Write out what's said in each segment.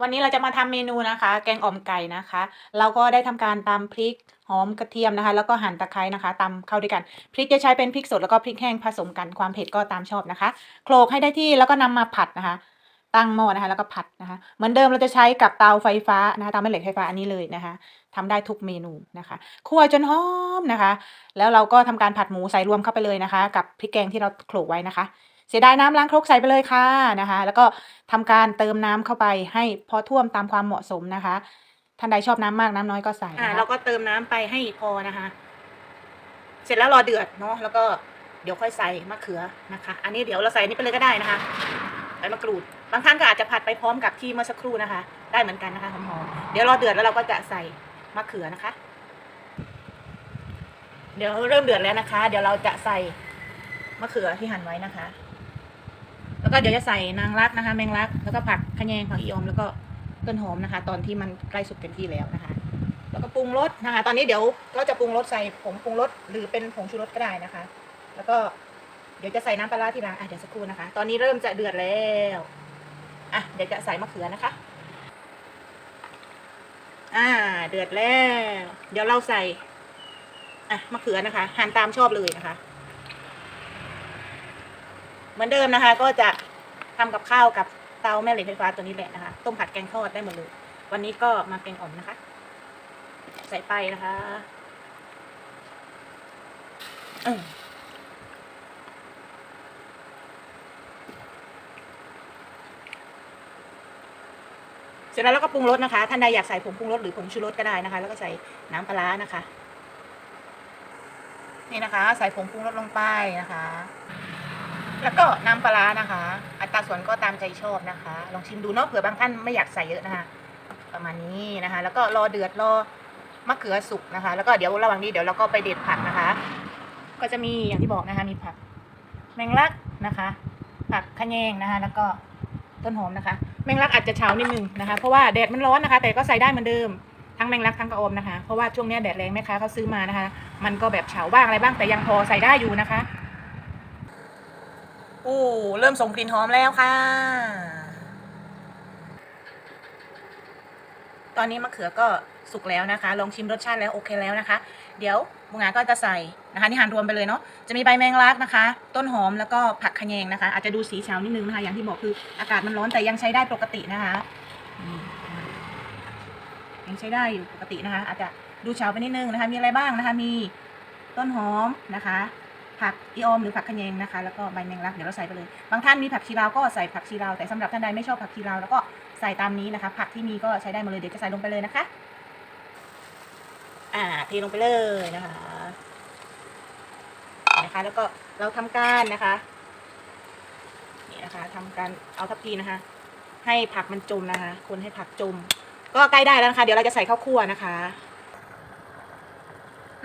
วันนี้เราจะมาทำเมนูนะคะ แกงอ่อมไก่นะคะ เราก็ได้ทำการตำพริกหอมกระเทียมนะคะ แล้วก็หั่นตะไคร้นะคะตำเข้าด้วยกัน พริกจะใช้เป็นพริกสดแล้วก็พริกแห้งผสมกันความเผ็ดก็ตามชอบนะคะ โขลกให้ได้ที่แล้วก็นำมาผัดนะคะ ตั้งหม้อนะคะ แล้วก็ผัดนะคะ เหมือนเดิมเราจะใช้กับเตาไฟฟ้านะคะเตาแม่เหล็กไฟฟ้าอันนี้เลยนะคะทำได้ทุกเมนูนะคะคั่วจนหอมนะคะ แล้วเราก็ทำการผัดหมูใส่รวมเข้าไปเลยนะคะ กับพริกแกงที่เราโขลกไว้นะคะ เสียดายน้ำล้างครกใส่ไปเลยค่ะนะคะ แล้วก็ทำการเติมน้ำเข้าไปให้พอท่วมตามความเหมาะสมนะคะ ท่านใดชอบน้ำมากน้ำน้อยก็ใส่อ่านะคะเราก็เติมน้ำไปให้พอนะคะ เสร็จแล้วรอเดือดเนาะแล้วก็เดี๋ยวค่อยใส่มะเขือนะคะ อันนี้เดี๋ยวเราใส่นี่ไปเลยก็ได้นะคะใบมะกรูด บางท่านก็อาจจะผัดไปพร้อมกับที่เมื่อสักครู่นะคะ ได้เหมือนกันนะคะหอมๆเดี๋ยวรอเดือดแล้วเราก็จะใส่มะเขือนะคะ เดี๋ยวเริ่มเดือดแล้วนะคะ เดี๋ยวเราจะใส่มะเขือที่หั่นไว้นะคะ แล้วก็เดี๋ยวจะใส่นางรักนะคะ แมงลัก แล้วก็ผักขะแยงผักอีออมแล้วก็ต้นหอมนะคะ ตอนที่มันใกล้สุกเต็มที่แล้วนะคะ แล้วก็ปรุงรสนะคะ ตอนนี้เดี๋ยวเราจะปรุงรสใส่ผงปรุงรสหรือเป็นผงชูรสก็ได้นะคะ แล้วก็เดี๋ยวจะใส่น้ำปลาร้าทีหลังอะเดี๋ยวสักครู่นะคะ ตอนนี้เริ่มจะเดือดแล้วอะเดี๋ยวจะใส่มะเขือนะคะ อ่า เดือดแล้ว เดี๋ยวเราใส่อะมะเขือนะคะหั่นตามชอบเลยนะคะ เหมือนเดิมนะคะ ก็จะทำกับข้าวกับเตาแม่เหล็กไฟฟ้าตัวนี้แหละนะคะ ต้มผัดแกงทอดได้หมดเลย วันนี้ก็มาแกงอ่อมนะคะ ใส่ไปนะคะเสร็จแล้วเราก็ปรุงรสนะคะ ท่านใดอยากใส่ผงปรุงรสหรือผงชูรสก็ได้นะคะ แล้วก็ใส่น้ำปลาร้านะคะ นี่นะคะ ใส่ผงปรุงรสลงไปนะคะ แล้วก็น้ำปลาร้านะคะ อัตราส่วนก็ตามใจชอบนะคะ ลองชิมดูเนาะเผื่อบางท่านไม่อยากใส่เยอะนะคะ ประมาณนี้นะคะ แล้วก็รอเดือดรอมะเขือสุกนะคะ แล้วก็เดี๋ยวระหว่างนี้เดี๋ยวเราก็ไปเด็ดผักนะคะ ก็จะมีอย่างที่บอกนะคะ มีผัก แมงลักนะคะ ผักขะแยงนะคะ แล้วก็ต้นหอมนะคะ แมงลักอาจจะเฉานิดนึงนะคะ เพราะว่าแดดมันร้อนนะคะ แต่ก็ใส่ได้เหมือนเดิมทั้งแมงลักทั้งกระออมนะคะ เพราะว่าช่วงนี้แดดแรงแม่ค้าเขาซื้อมานะคะ มันก็แบบเฉาบ้างอะไรบ้างแต่ยังพอใส่ได้อยู่นะคะ อ้เริ่มส่งกลิ่นหอมแล้วค่ะ ตอนนี้มะเขือก็สุกแล้วนะคะ ลองชิมรสชาติแล้วโอเคแล้วนะคะ เดี๋ยวบุงาก็จะใส่นะคะนี่หั่นรวมไปเลยเนาะ จะมีใบแมงลักนะคะ ต้นหอมแล้วก็ผักขะแยงนะคะ อาจจะดูสีเฉานิดนึงนะคะ อย่างที่บอกคืออากาศมันร้อนแต่ยังใช้ได้ปกตินะคะ ยังใช้ได้อยู่ปกตินะคะ อาจจะดูเฉาไปนิดนึงนะคะ มีอะไรบ้างนะคะ มีต้นหอมนะคะ ผักอีออมหรือผักขะแยงนะคะ แล้วก็ใบแมงลักเดี๋ยวเราใส่ไปเลย บางท่านมีผักชีลาวก็ใส่ผักชีลาวแต่สำหรับท่านใดไม่ชอบผักชีลาวแล้วก็ใส่ตามนี้นะคะ ผักที่มีก็ใช้ได้หมดเลยเดี๋ยวจะใส่ลงไปเลยนะคะ อ่าเทลงไปเลยนะคะนะคะ แล้วก็เราทำการนะคะนี่นะคะทำการเอาทัพพีนะคะ ให้ผักมันจมนะคะ คนให้ผักจม ก็ใกล้ได้แล้วนะคะ เดี๋ยวเราจะใส่ข้าวคั่วนะคะ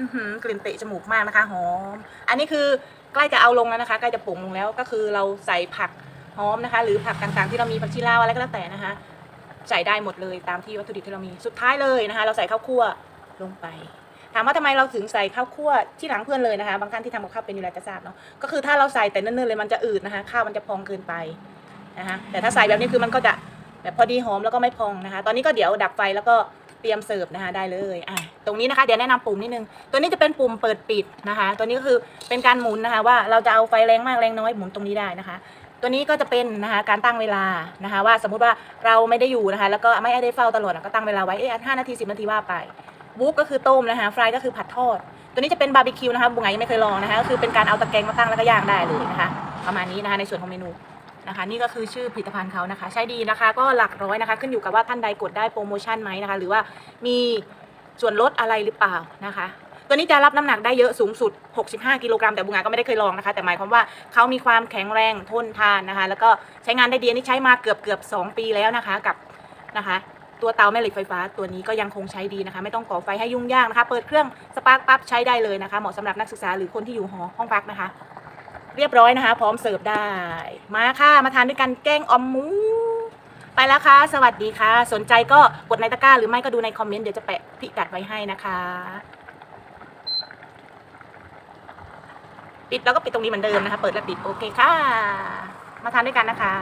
อือหือกลิ่นเตะจมูกมากนะคะหอม อันนี้คือใกล้จะเอาลงแล้วนะคะใกล้จะปรุงลงแล้วก็คือเราใส่ผักหอมนะคะ หรือผักต่างๆที่เรามีผักชีลาวอะไรก็แล้วแต่นะคะ ใส่ได้หมดเลยตามที่วัตถุดิบที่เรามีสุดท้ายเลยนะคะ เราใส่ข้าวคั่วลงไปถามว่าทำไมเราถึงใส่ข้าวคั่วที่หลังเพื่อนเลยนะคะ บางท่านที่ทำกับข้าวเป็นอยู่แล้วจะทราบเนาะก็คือถ้าเราใส่แต่เนิ่นๆเลยมันจะอืดนะคะ ข้าวมันจะพองเกินไปนะคะแต่ถ้าใส่แบบนี้คือมันก็จะแบบพอดีหอมแล้วก็ไม่พองนะคะ ตอนนี้ก็เดี๋ยวดับไฟแล้วก็ เตรียมเสิร์ฟนะคะได้เลยอะตรงนี้นะคะเดี๋ยวแนะนำปุ่มนิดนึง ตัวนี้จะเป็นปุ่มเปิดปิดนะคะ ตัวนี้ก็คือเป็นการหมุนนะคะว่าเราจะเอาไฟแรงมากแรงน้อยหมุนตรงนี้ได้นะคะ ตัวนี้ก็จะเป็นนะคะการตั้งเวลานะคะ ว่าสมมุติว่าเราไม่ได้อยู่นะคะ แล้วก็ไม่ได้เฝ้าตลอดก็ตั้งเวลาไว้เอ๊ะห้านาทีสิบนาทีว่าไปวูฟก็คือต้มนะคะฟรายก็คือผัดทอด ตัวนี้จะเป็นบาร์บีคิวนะคะบุ๋งไงยังไม่เคยลองนะคะก็คือเป็นการเอาตะแกรงมาตั้งแล้วก็ย่างได้เลยนะคะประมาณนี้นะคะในส่วนของเมนู นะคะ นี่ก็คือชื่อผลิตภัณฑ์เขานะคะ ใช้ดีนะคะก็หลักร้อยนะคะ ขึ้นอยู่กับว่าท่านใดกดได้โปรโมชั่นไหมนะคะ หรือว่ามีส่วนลดอะไรหรือเปล่านะคะ ตัวนี้จะรับน้ำหนักได้เยอะสูงสุด 65 กิโลกรัมแต่บุงงาก็ไม่ได้เคยลองนะคะ แต่หมายความว่าเขามีความแข็งแรงทนทานนะคะ แล้วก็ใช้งานได้ดีนนี้ใช้มาเกือบเกือบ2ปีแล้วนะคะกับนะคะตัวเตาแม่เหล็กไฟฟ้าตัวนี้ก็ยังคงใช้ดีนะคะ ไม่ต้องก่อไฟให้ยุ่งยากนะคะ เปิดเครื่องสปาร์กปั๊บใช้ได้เลยนะคะ เหมาะสำหรับนักศึกษาหรือคนที่อยู่หอห้องพักนะคะ เรียบร้อยนะคะ พร้อมเสิร์ฟได้ มาค่ะมาทานด้วยกันแกงออมหมู ไปแล้วค่ะ สวัสดีค่ะ สนใจก็กดในตะกร้า หรือไม่ก็ดูในคอมเมนต์เดี๋ยวจะแปะพิกัดไว้ให้นะคะ ปิดแล้วก็ปิดตรงนี้เหมือนเดิมนะคะ เปิดแล้วปิดโอเคค่ะ มาทานด้วยกันนะคะ